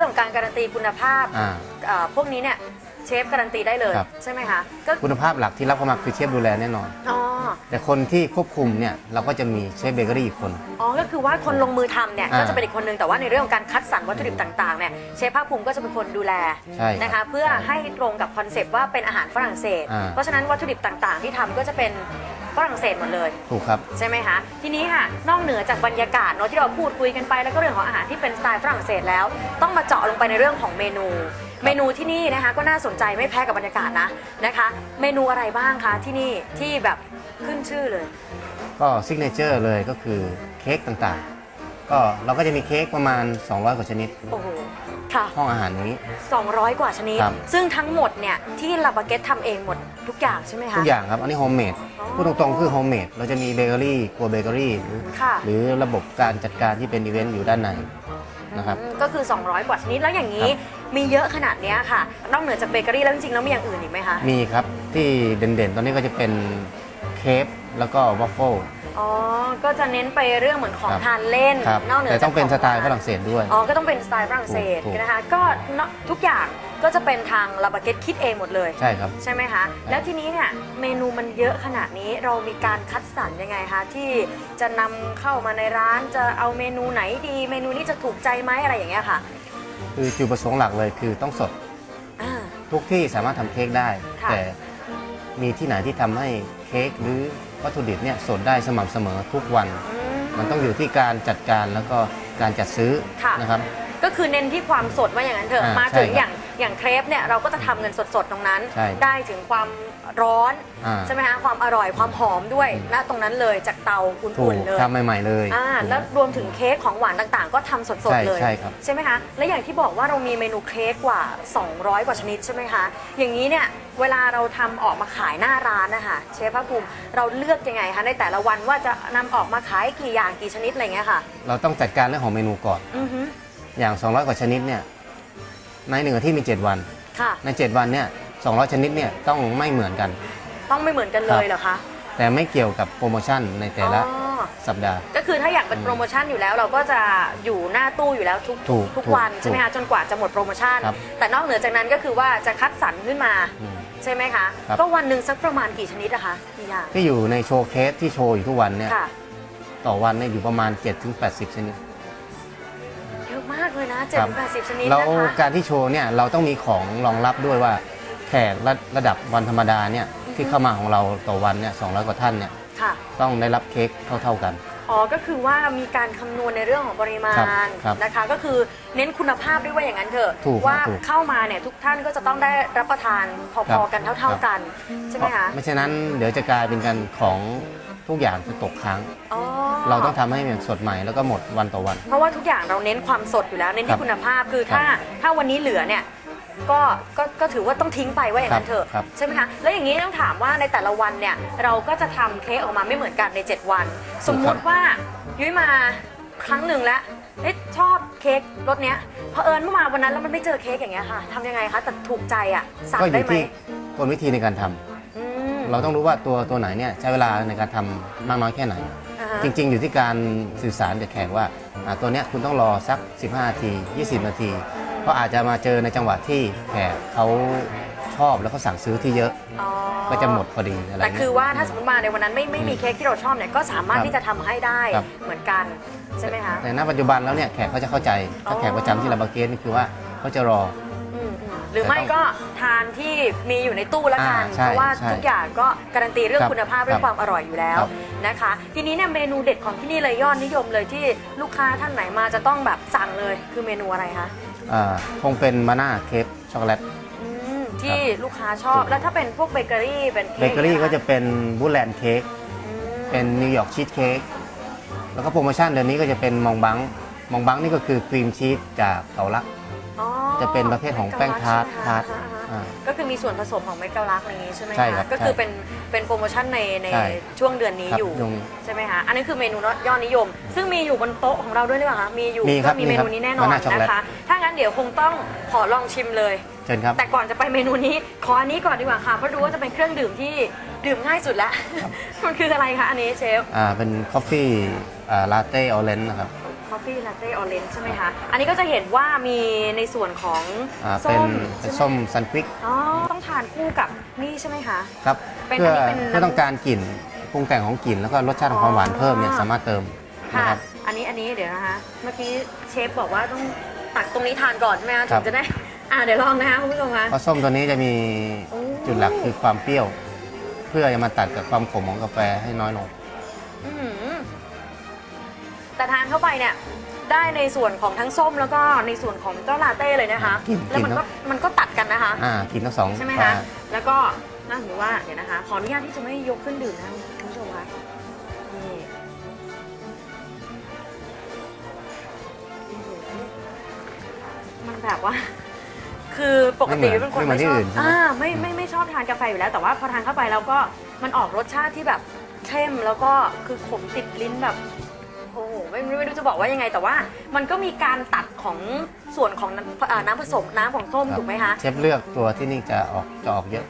เรื่องของการการันตีคุณภาพอ่า เอ่อพวกนี้เนี่ยเชฟการันตีได้เลยครับ ใช่ไหมคะก็คุณภาพหลักที่รับเข้ามาคือเชฟดูแลแน่นอน อ๋อแต่คนที่ควบคุมเนี่ยเราก็จะมีเชฟเบเกอรี่อีกคน อ๋อก็คือว่าคนลงมือทำเนี่ยอ่าก็จะเป็นอีกคนนึงแต่ว่าในเรื่องของการคัดสรรวัตถุดิบต่างๆเนี่ยเชฟภาคภูมิก็จะเป็นคนดูแลใช่ครับนะคะเพื่อให้ตรงกับคอนเซปต์ว่าเป็นอาหารฝรั่งเศส อ่า เพราะฉะนั้นวัตถุดิบต่างๆ ที่ทำก็จะเป็น ฝรั่งเศสหมดเลย ถูกครับ ใช่ไหมคะทีนี้ค่ะนอกเหนือจากบรรยากาศเนอะที่เราพูดคุยกันไปแล้วก็เรื่องของอาหารที่เป็นสไตล์ฝรั่งเศสแล้ว ต้องมาเจาะลงไปในเรื่องของเมนู เมนูที่นี่นะคะก็น่าสนใจไม่แพ้กับบรรยากาศนะนะคะ เมนูอะไรบ้างคะที่นี่ที่แบบขึ้นชื่อเลย ก็ซิกเนเจอร์เลยก็คือเค้กต่างๆ ก็เราก็จะมีเค้กประมาณ 200 กว่าชนิด โอ้โห ค่ะ ห้องอาหารนี้ 200 กว่าชนิด ครับ ซึ่งทั้งหมดเนี่ยที่ลาบาเกตทำเองหมดทุกอย่างใช่ไหมคะ ทุกอย่างครับ อันนี้โฮมเมดอ๋อพูดตรงๆคือโฮมเมดเราจะมีเบเกอรี่ครัวเบเกอรี่หรือค่ะ หรือระบบการจัดการที่เป็นอีเวนต์อยู่ด้านในนะครับ อืมก็คือ 200 กว่าชนิดแล้วอย่างนี้มีเยอะขนาดเนี้ยค่ะ นอกเหนือจากเบเกอรี่แล้วจริงๆแล้วมีอย่างอื่นอีกไหมคะ มีครับที่เด่นๆ ตอนนี้ก็จะเป็นเคฟ แล้วก็วอฟเฟิลอ๋อ ก็จะเน้นไปเรื่องเหมือนของครับทานเล่นครับนอกเหนือแต่จากต้องเป็นขสไตล์ทาฝรั่งเศสด้วย อ๋อ ก็ต้องเป็นสไตล์ฝรั่งเศสถูกนะคะ ก็เนอะทุกอย่างก็จะเป็นทางลาบาเกตคิดเองหมดเลย ใช่ครับ ใช่ไหมคะ แล้วทีนี้เนี่ยเมนูมันเยอะขนาดนี้เรามีการคัดสรรยังไงคะที่จะนำเข้ามาในร้านจะเอาเมนูไหนดี เมนูนี้จะถูกใจไหมอะไรอย่างเงี้ยค่ะ คือจุดประสงค์หลักเลยคือต้องสดอ่าทุกที่สามารถทำเค้กได้ค่ะแต่มีที่ไหนที่ทำให้เค้กหรือ วัตถุดิบเนี่ยสดได้สม่ำเสมอทุกวันอืมันต้องอยู่ที่การจัดการแล้วก็การจัดซื้อค่ะ นะครับ ก็คือเน้นที่ความสดว่าอย่างนั้นเถอะอ่ามาถึงใช่ครับอย่าง อย่างเครปเนี่ยเราก็จะทำเงินสดๆตรงนั้น ใช่ได้ถึงความร้อนอ่า ใช่ไหมคะความอร่อยความหอมด้วยณตรงนั้นเลยจากเตาถูอุ่กนๆเลย ทำใหม่ ๆ เลยอ่าแล้วรวมถึงเค้กของหวานต่างๆ ก็ทำสดใช่ๆเลยใช่ครับใช่ไหมคะ และอย่างที่บอกว่าเรามีเมนูเค้กกว่า 200 กว่าชนิดใช่ไหมคะ อย่างนี้เนี่ยเวลาเราทำออกมาขายหน้าร้านนะคะเชฟภาคภูมิเราเลือกยังไงคะในแต่ละวันว่าจะนำออกมาขายกี่อย่างกี่ชนิดอะไรเงี้ยค่ะ เราต้องจัดการเรื่องของเมนูก่อน อือฮึอย่าง 200 กว่าชนิดเนี่ย ในหนึ่งอาที่มี 7 วัน ค่ะ ใน 7 วันเนี่ย200 ชนิดเนี่ยต้องไม่เหมือนกัน ต้องไม่เหมือนกันเลยเหรอคะ แต่ไม่เกี่ยวกับโปรโมชั่นในแต่ละอ๋อ สัปดาห์ ก็คือถ้าอยากเป็นโปรโมชั่นอยู่แล้ว เราก็จะอยู่หน้าตู้อยู่แล้วทุกถูกทุกถูกวันถูกใช่ไหมคะจนกว่าจะหมดโปรโมชั่น ครับแต่นอกเหนือจากนั้นก็คือว่าจะคัดสรรขึ้นมาอืมใช่ไหมคะ ครับ ก็วันหนึ่งสักประมาณกี่ชนิดอะคะกี่อย่างที่อยู่ในโชว์เคสที่โชว์อยู่ทุกวันเนี่ยค่ะ ต่อวันเนี่ยอยู่ประมาณ 7-80 ชนิดเยอะมากเลยนะเจ็ดครับถึงแปดสิบชนิดแล้วนะคะการที่โชว์เนี่ยเราต้องมีของรองรับด้วยว่าแขกระระดับวันธรรมดาเนี่ยที่เข้ามาของเราต่อวันเนี่ย200กว่าท่านเนี่ยค่ะต้องได้รับเค้กเท่า ๆกัน อ๋อ ก็คือว่ามีการคำนวณในเรื่องของปริมาณครับครับนะคะ ก็คือเน้นคุณภาพด้วยว่าอย่างนั้นเถอะถูกว่าถูก เข้ามาเนี่ยทุกท่านก็จะต้องได้รับประทานพครัอบๆกันเท่าครับๆกัน ใช่ไหมคะ ไม่ฉะนั้นเดี๋ยวจะกลายเป็นการของ ทุกอย่างจะตกค้าง อ๋อเราต้องทำให้มันสดใหม่แล้วก็หมดวันต่อวัน เพราะว่าทุกอย่างเราเน้นความสดอยู่แล้วเน้นครัที่บคุณภาพคือถ้าถ้าวันนี้เหลือเนี่ยก็ก็ก็ถือว่าต้องทิ้งไปว่าอย่างนั้นเถอะครับ ใช่ไหมคะแล้วอย่างนี้ต้องถามว่าในแต่ละวันเนี่ยเราก็จะทำเค้กออกมาไม่เหมือนกันใน 7 วัน สมมุติว่ายุ้ยมาครั้งหนึ่งแล้วเอ๊ะชอบเค้กรสเนี้ยเผอิญเมื่อมาวันนั้นแล้วมันไม่เจอเค้กอย่างเงี้ยค่ะทำยังไงคะแต่ถูกใจอะสั่งก็อได้ยู่ไหมที่กลวิธีในการทำอืม เราต้องรู้ว่าตัวตัวไหนเนี่ยใช้เวลาในการทำมากน้อยแค่ไหน อ่าฮะจริง ๆ อยู่ที่การสื่อสารกับแขกว่าอ่าตัวเนี้ยคุณต้องรอสัก 15นาที 20 นาที เพราะอาจจะมาเจอในจังหวะที่แขกเขาชอบแล้วเขาสั่งซื้อที่เยอะอ๋อก็จะหมดพอดีอะไรแต่เงี้ย คือว่าถ้าสมมติมาในวันนั้นไม่ไม่มีเค้กที่เราชอบเนี่ยก็สามารถครับที่จะทำให้ได้ครับ เหมือนกันใช่ไหมคะ แต่ณปัจจุบันแล้วเนี่ยแขกเขาจะเข้าใจถ้าแขกประจำที่ลาบาเกสนี่คือว่าเขาจะรออืมอืม หรือไม่ก็ทานที่มีอยู่ในตู้ละกัน อ่าใช่เพราะว่าใช่ทุกอย่างก็การันตีเรื่องครับคุณภาพเรื่องครับความอร่อยอยู่แล้วครับนะคะ ทีนี้เนี่ยเมนูเด็ดของที่นี่เลยยอดนิยมเลยที่ลูกค้าท่านไหนมาจะต้องแบบสั่งเลยคือเมนูอะไรคะอ่าคงเป็นมาน่าเค้กช็อกโกแลต อืมที่ลูกค้าชอบ แล้วถ้าเป็นพวกเบเกอรี่เป็นเบเค้กเกอรี่นคก็จะเป็นบูแลนด์เค้กอืมเป็นนิวยอร์กชีสเค้ก แล้วก็โปรโมชั่นเดือนนี้ก็จะเป็นมองบัง มองบังนี่ก็คือครีมชีสจากเกาลักอ๋อ จะเป็นประเภทของแป้งทาร์ตใช่ไหมทาร์ตคะอ่าฮะอ่าก็คือมีส่วนผสมของเมกะลักนี้ใช่ไหมใช่คะครับก็คือใช่เป็นเป็นโปรโมชั่นในในใช่ช่วงเดือนนี้ครับอยู่ตรงนี้ใช่ไหมคะอันนี้คือเมนูยอดนิยม ซึ่งมีอยู่บนโต๊ะของเราด้วยหรือเปล่าคะมีอยู่มีครับก็มีมีเมครับนูนี้แน่นอนมาน่าช็อกโกแลต นะคะ ถ้างั้นเดี๋ยวคงต้องขอลองชิมเลย เชิญครับ แต่ก่อนจะไปเมนูนี้ขออันนี้ก่อนดีกว่าค่ะเพราะรู้ว่าจะเป็นเครื่องดื่มที่ดื่มง่ายสุดแล้ว มันคืออะไรคะอันนี้เชฟอ่าเป็นคอฟฟี่อ่าลาเต้ออเรนจ์นะครับ อ coffee latte orange ใช่ไหมคะ อันนี้ก็จะเห็นว่ามีในส่วนของอ่าส้เป็นมเป็นใช่ไหส้มซันควิกอ๋อต้องทานคู่กับนี่ใช่ไหมคะ ครับเป็นเพื่ออันนี้เป็นเพื่อต้องการกลิ่นปรุงแต่งของกลิ่นแล้วก็รสชาติของความหวานเพิ่มเนี่ยอ๋อสามารถเติมค่ะนะครับ อันนี้อันนี้เดี๋ยวนะคะ เมื่อกี้เชฟบอกว่าต้องตักตรงนี้ทานก่อนใช่ไหมคะครัถึบ งจะได้ อ่าเดี๋ยวลองนะคะคุณผู้ชมคะ เพราะส้มตัวนี้จะมีโอ้ จุดหลักคือความเปรี้ยว เพื่อจะมาตัดกับความขมของกาแฟให้น้อยลง อื้อหือ แต่ทานเข้าไปเนี่ยได้ในส่วนของทั้งส้มแล้วก็ในส่วนของเจ้าลาเต้เลยนะคะกลิ่นแล้วมันกลิ่นก็มันก็ตัดกันนะคะ อ่ากินทั้งสองใช่ไหมกาคะแฟแล้วก็น่าถือว่าเดี๋ยวนะคะ ขออนุญาตที่จะไม่ยกขึ้นดื่มนะคะคุณผู้ชมคะนี่มันแบบว่า คือปกติเป็นคนไม่ชอบอ่าไม่ไม่ไม่ชอบทานกาแฟอยู่แล้ว แต่ว่าพอทานเข้าไปแล้วก็มันออกรสชาติที่แบบเข้มแล้วก็คือขมติดลิ้นแบบโอ้โห ไม่ไม่ไม่รู้จะบอกว่ายังไง แต่ว่ามันก็มีการตัดของส่วนของน้ำอ่าน้ำผสมน้ำของส้มรับถูกไหมคะ เชฟเลือกตัวที่นี่จะออกจะออกเยอะ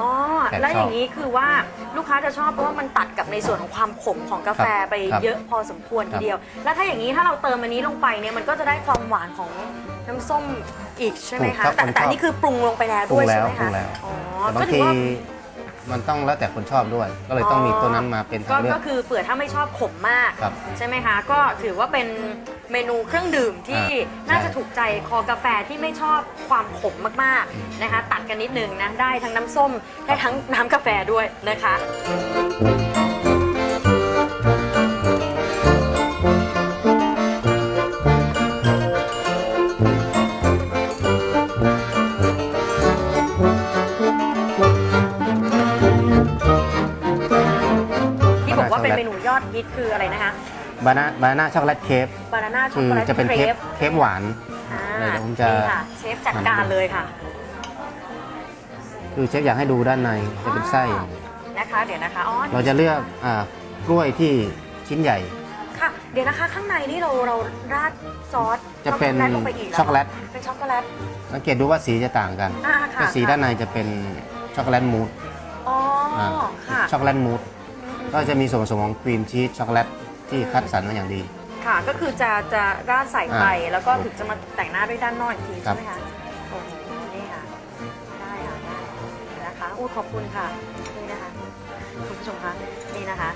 อ๋อแขกแล้วชอบอย่างนี้คือว่าลูกค้าจะชอบเพราะว่ามันตัดกับในส่วนของความขมของกาแฟครับไปครับเยอะพอสมควรครัทีบ เดียว แล้วถ้าอย่างนี้ถ้าเราเติมอันนี้ลงไปเนี่ยมันก็จะได้ความหวานของน้ำส้มอีกใช่ไหมคะแต่แต่อันนี้คือปรุงลงไปแล้วปรุด้วยงแล้ใช่วไหมปรุคะงแล้ว อ๋อแต่บาก็งถืทีอว่า มันต้องแล้วแต่คนชอบด้วย ก็เลยต้องมีตัวนั้นมาเป็นก็ทางเลือก็กคือเผื่อถ้าไม่ชอบขมมาก ครับใช่ไหมคะ ก็ถือว่าเป็นเมนูเครื่องดื่มที่อ่าน่าจะใช่ถูกใจคอกาแฟที่ไม่ชอบความขมมากๆนะคะ ตัดกันนิดนึงนะได้ทั้งน้ำส้มได้ทั้งน้ำกาแฟด้วยนะคะ ว่าเป็นเมนูยอดฮิตคืออะไรนะคะบานาบานาช็อกโกแลตเค้กบานาน่าช็อกคือโกแลตจะเป็นเครเค้กปเค้กหวาน อ่าเดี๋ยวผมจะ นี่ค่ะเชฟจัดการเลยค่ะ คือเชฟอยากให้ดูด้านในจะเป็นไส้อ๋อนะคะ เดี๋ยวนะคะอ๋อเราจะเลือกอ่ากล้วยที่ชิ้นใหญ่ ค่ะ เดี๋ยวนะคะข้างในนี่เราเราราดซอสจะเป็นช็อกโกแลตลงไปอีกเหรช็อกโกแลตเป็นช็อกโกแลต สังเกตดูว่าสีจะต่างกันอ่าค่ะ ก็สีด้านในจะเป็นช็อกโกแลตมูสอ๋ออาค่ะช็อกโกแลตมูสอืม ก็จะมีส่วนผสมของครีมชีสช็อกโกแลตที่คัดสรรมาอย่างดี ค่ะ ก็คือจะจะราดใส่ไป อ่าแล้วก็ถึงจะมาแต่งหน้าด้วยด้านนอกอีกทีครัใช่บ ไหมคะโอ้โหนี่ค่ะ ได้ค่ะได้เดี๋ยวนะคะอู้ขอบคุณค่ะ นี่นะคะ คุณผู้ชมคะ นี่นะคะ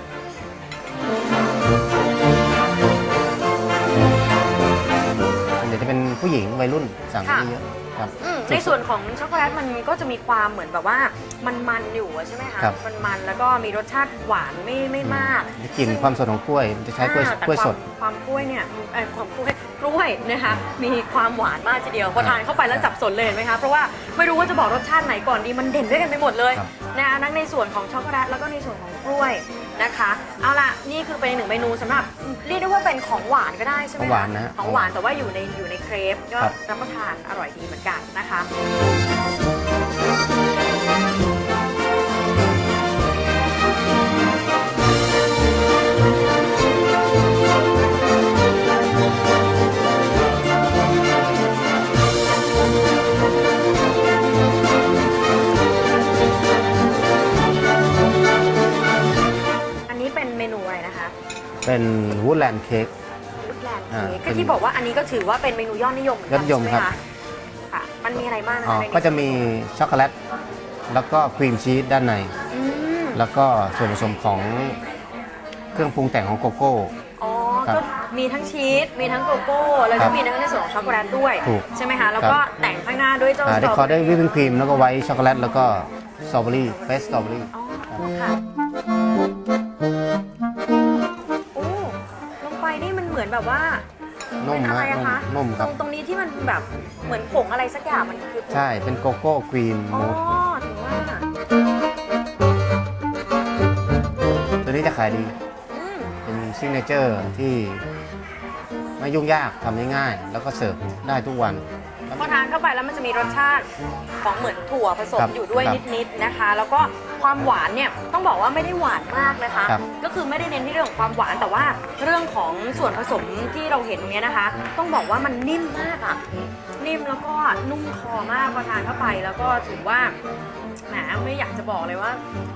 เดี๋ยวจะเป็นผู้หญิงวัยรุ่นสั่งค่ะ เยอะๆ ครับ อืมในส่วนของช็อกโกแลตมันก็จะมีความเหมือนแบบว่ามันมันๆอยู่อะใช่ไหมคะครับ มันมันๆแล้วก็มีรสชาติหวานไม่ไม่มากจะกลิ่นความสดของกล้วยมันจะใช้กล้วยอ่าแต่กล้วยสดความความกล้วยเนี่ยเอ่อความกล้วยกล้วยนะคะมีความหวานมากทีเดียวพอทานเข้าไปแล้วจับสนเลยเห็นไหมคะเพราะว่าไม่รู้ว่าจะบอกรสชาติไหนก่อนดีมันเด่นด้วยกันไปหมดเลยครับ นะคะทั้งในส่วนของช็อกโกแลตแล้วก็ในส่วนของกล้วย นะคะ เอาล่ะ นี่คือเป็นหนึ่งเมนูสำหรับเรียกได้ว่าเป็นของหวานก็ได้ใช่ไหมของคะหวานนะฮะของหวานแต่ว่าอยู่ในอยู่ในเครปก็ครับ รับประทานอร่อยดีเหมือนกันนะคะ เป็นวูดแลนด์เค้กลูกแลนด์อ่าเค้กเป็ก็นที่บอกว่าอันนี้ก็ถือว่าเป็นเมนูยอดนิยมเหมือนยกัอดนิยมใช่ไหครับ คะค่ะ มันมีอะไรบ้างนะอ๋อคะในนี้ก็จะมีช็อกโกแลต แล้วก็ครีมชีสด้านใน อืมแล้วก็ส่วนผสมของเครื่องปรุงแต่งของโกโก้ อ๋อครับก็มีทั้งชีสมีทั้งโกโก้ แล้วครัก็บมีทั้งในส่วนของช็อกโกแลตด้วย ถูกใช่ไหมคะ แล้วครับก็แต่งข้างหน้าด้วยเจ้าอ่าสตได้รอคอเบอได้รี่วิปปิ้งครีมแล้วก็ไวท์ช็อกโกแลตแล้วก็สตรอเบอรี่เฟสสตรอเบอรี่ อ๋อค่ะ มันเหมือนแบบว่านุ่มเป็นอะไรฮะอะคะนุ่มคตรัรบ งตรงนี้ที่มันแบบเหมือนผงอะไรสักอย่างมันคือใช่ เป็นโกโก้ครีมอ๋อมูสถึงว่าตัวนี้จะขายดี อืมเป็นซิงเนเจอร์ที่ไม่ยุ่งยากทำง่ายๆแล้วก็เสิร์ฟได้ทุกวัน พอทานเข้าไปแล้วมันจะมีรสชาติของเหมือนถั่วผสมครับอยู่ด้วยครับนิดๆนะคะ แล้วก็ความหวานเนี่ยต้องบอกว่าไม่ได้หวานมากนะคะ ครับก็คือไม่ได้เน้นที่เรื่องของความหวานแต่ว่าเรื่องของส่วนผสมที่เราเห็นตรงเนี้ยนะคะ ต้องบอกว่ามันนิ่มมากอะนิ่มแล้วก็นุ่มคอมากพอทานเข้าไปแล้วก็ถือว่าแหมไม่อยากจะบอกเลยว่า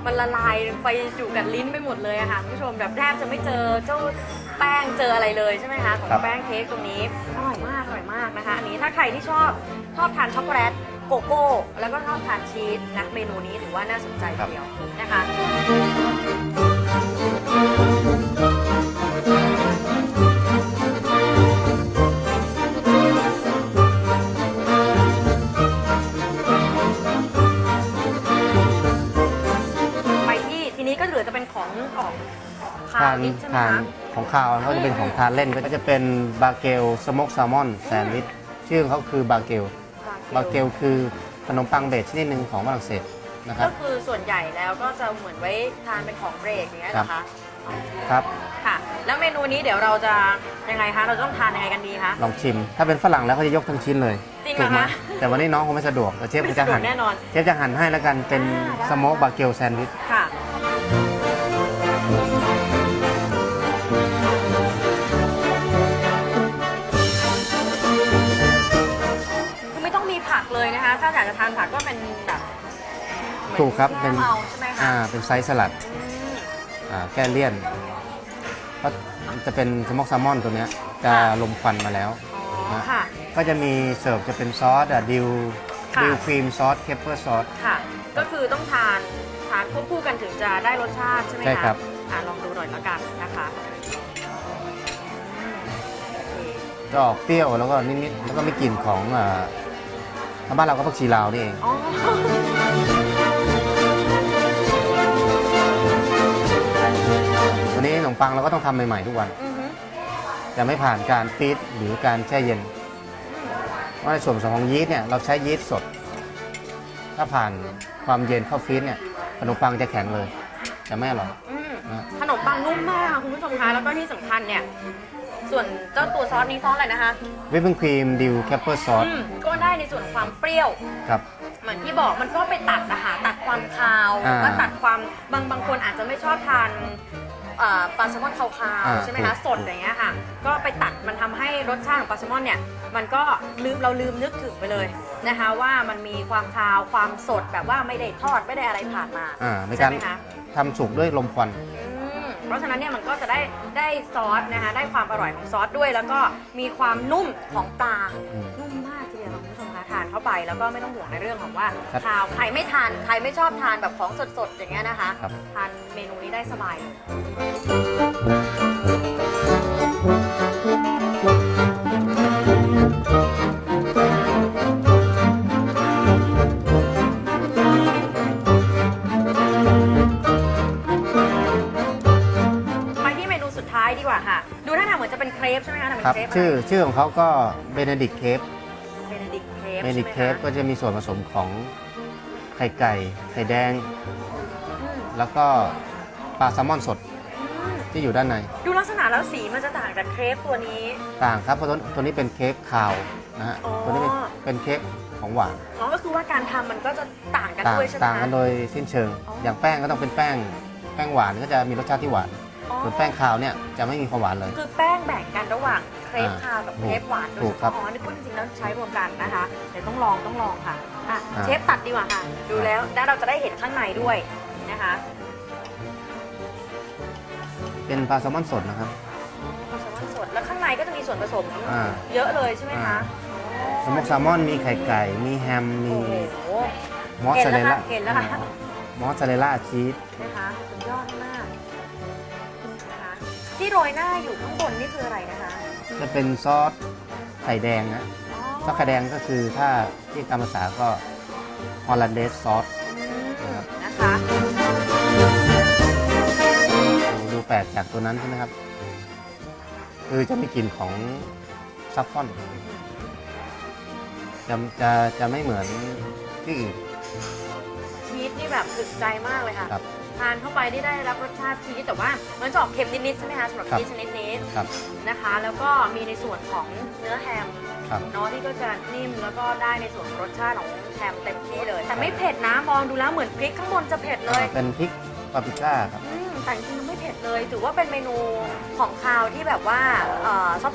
มันละลายไปอยู่กับลิ้นไปหมดเลยอะค่ะคุณผู้ชมแบบแทบจะไม่เจอเจ้าแป้งเจออะไรเลยใช่ไหมคะของครับ แป้งเค้กตรงนี้อร่อย มากนะคะ อันนี้ถ้าใครที่ชอบชอบทานช็อกโกแลตโกโก้ แล้วก็ชอบทานชีสนะเมนูนี้ถือว่าน่าสนใจทีเดียวนะคะ วนนิดใช่ไหมทานคะของข้าวก็จะเป็นของทานเล่นก็จะเป็นบาเกลสโมกแซลมอนแซนด์วิชชื่อเขาคือบาเกลบาเกลคือขนมปังเบสชนิดหนึ่งของฝรั่งเศสนะครัก็บ คือส่วนใหญ่แล้วก็จะเหมือนไว้ทานเป็นของเบรกอย่างเงี้ยครันะบคะครับค่ะ แล้วเมนูนี้เดี๋ยวเราจะยังไงคะเราจะต้องทานยังไงกันดีคะ ลองชิม ถ้าเป็นฝรั่งแล้วเขาจะยกทั้งชิ้นเลยจริงเหรอถูกไหมคะแต่วันนี้น้องคงไม่สะดวกแต่เชฟไม่จะสะดวหั่กนแน่นอนเชฟจะหั่นให้แล้วกันเป็นอ่าได้ สโมกบาเกลแซนด์วิช ค่ะ คะถ้าอยากจะทานผักก็เป็นแบบเหมือนถูกครับแยเป็นเอาใช่ไหมคะอ่าเป็นไซส์สลัดอืม อ่าแก้เลี่ยนเพราะจะเป็นสโมกแซลมอนตัวเนี้ยจะลมควันมาแล้ว อ๋อค่ะ ก็จะมีเสิร์ฟจะเป็นซอสอะดิวค่ะ ดิวครีมซอสเคปเปอร์ซอส ค่ะ ก็คือต้องทานทานควบคู่กันถึงจะได้รสชาติใช่ไหมคะใช่ครับ อ่าลองดูหน่อยแล้วกันนะคะโอเค จะออกเปรี้ยวแล้วก็นิดๆแล้วก็มีกลิ่นของอ่า ทางบ้านเราก็ผักชีลาวนี่เอง อ๋อ วันนี้ขนมปังเราก็ต้องทำใหม่ๆทุกวัน อือฮึจะไม่ผ่านการฟีดหรือการแช่เย็นเพราะในส่วนผสมของยีสต์เนี่ยเราใช้ยีสต์สด ถ้าผ่านความเย็นเข้าฟีดเนี่ยขนมปังจะแข็งเลย จะไม่อร่อย อืมนะ ขนมปังนุ่มมากค่ะคุณผู้ชมคะ แล้วก็ที่สำคัญเนี่ย ส่วนเจ้าตัวซอสนี้ซอสอะไรนะคะวิปปิ้งครีมดิวแคปเปอร์ซอสอืมก็ได้ในส่วนของความเปรี้ยว ครับ เหมือนที่บอกมันก็ไปตัดนะคะตัดความคาวอ่าก็ตัดความบางบางคนอาจจะไม่ชอบทานเอ่อปลาแซลมอนคาวอ่าๆใช่ไหมคะถูกสดอย่างเงี้ยค่ะ ก็ไปตัดมันทำให้รสชาติของปลาแซลมอนเนี่ยมันก็ลืมเราลืมนึกถึงไปเลยนะคะ ว่ามันมีความคาวความสดแบบว่าไม่ได้ทอดไม่ได้อะไรผ่านมาอ่าในใช่การไหมคะ ทำสุกด้วยลมควันอืม เพราะฉะนั้นเนี่ยมันก็จะได้ได้ซอสนะคะได้ความอร่อยของซอสด้วย แล้วก็มีความนุ่มของปลาอืมนุ่มมากทีเดียวคุณผู้ชมคะทานเข้าไปแล้วก็ไม่ต้องห่วงในเรื่องของว่าครับ ข่าวใครไม่ทานใครไม่ชอบทานแบบของสดๆอย่างเงี้ยนะคะ ครับ ทานเมนูนี้ได้สบายเลย เหมือนจะเป็นเครปใช่ไหมคะทำเป็นครับเครปชื่อชื่อของเขาก็เบเนดิกเคฟเบนดิกเครปเบเนดิกเคฟก็จะมีส่วนผสมของไข่ไก่ ไข่แดง แล้วก็ปลาแซลมอนสดที่อยู่ด้านใน ดูลักษณะแล้วสีมันจะต่างจากเครปตัวนี้ ต่างครับเพราะตัวตัวนี้เป็นเค้กคาวนะฮะอ๋อ ตัวนี้เป็นเป็นเค้กของหวานอ๋อก็คือว่าการทำมันก็จะต่างกันต่างด้วยใช่ไหมต่างคะ กันโดยสิ้นเชิง อ๋อออ ย่างแป้งก็ต้องเป็นแป้ง แป้งหวานก็จะมีรสชาติที่หวานอ๋อ ส่วนแป้งคาวเนี่ยจะไม่มีความหวานเลย คือแป้งแบ่งกันระหว่างเครปอ่าคาวกับเครปหวานโดยถูเฉกครับพาะอ๋อนึกว่าจริงๆแล้วใช้รวมกันนะคะเดี๋ยวต้องลองต้องลองค่ะอะอ่าเชฟตัดดีกว่าค่ะ ดูแล้วแล้วเราจะได้เห็นข้างในด้วยนะคะ เป็นปลาแซลมอนสดนะครับปลาแซลมอนสดแล้วข้างในก็จะมีส่วนผสมอ่าเยอะเลยใช่ไหมคะสโมกแซลมอนมีไข่ไก่ มีแฮมมีโอ้โหมอสซาเรลล่าเห็นแล้วค่ะเห็นแล้วค่ะมอสซาเรลล่าชีสนะคะสุดยอดมากนะคะ ที่โรยหน้าอยู่ข้างบนนี่คืออะไรนะคะจะเป็นซอสไข่แดงนะอ๋อซอสไข่แดงก็คือถ้าที่ตามภาษาก็ฮอลแลนเดสซอสอืมนะครับนะคะดูแปลกจากตัวนั้นใช่ไหมครับ คือจะมีกลิ่นของซัฟฟอนจะจะจะไม่เหมือนที่อื่นชีสนี่แบบถึกใจมากเลยค่ะครับ ทานเข้าไปนี่ได้รับรสชาติชีสแต่ว่ามันจะออกเค็มนิดๆใช่ไหมคะสำหรับครับ ชีสชนิดนี้ครับ นะคะ แล้วก็มีในส่วนของเนื้อแฮมครับ เนาะที่ก็จะนิ่มแล้วก็ได้ในส่วนของรสชาติของแฮมเต็มที่เลย แต่ไม่เผ็ดนะมองดูแล้วเหมือนพริกข้างบนจะเผ็ดเลยเป็นพริกปาปริก้าครับ อืมแต่จริงๆมันไม่เผ็ดเลย ถือว่าเป็นเมนูของคาวที่แบบว่าเอ่อซ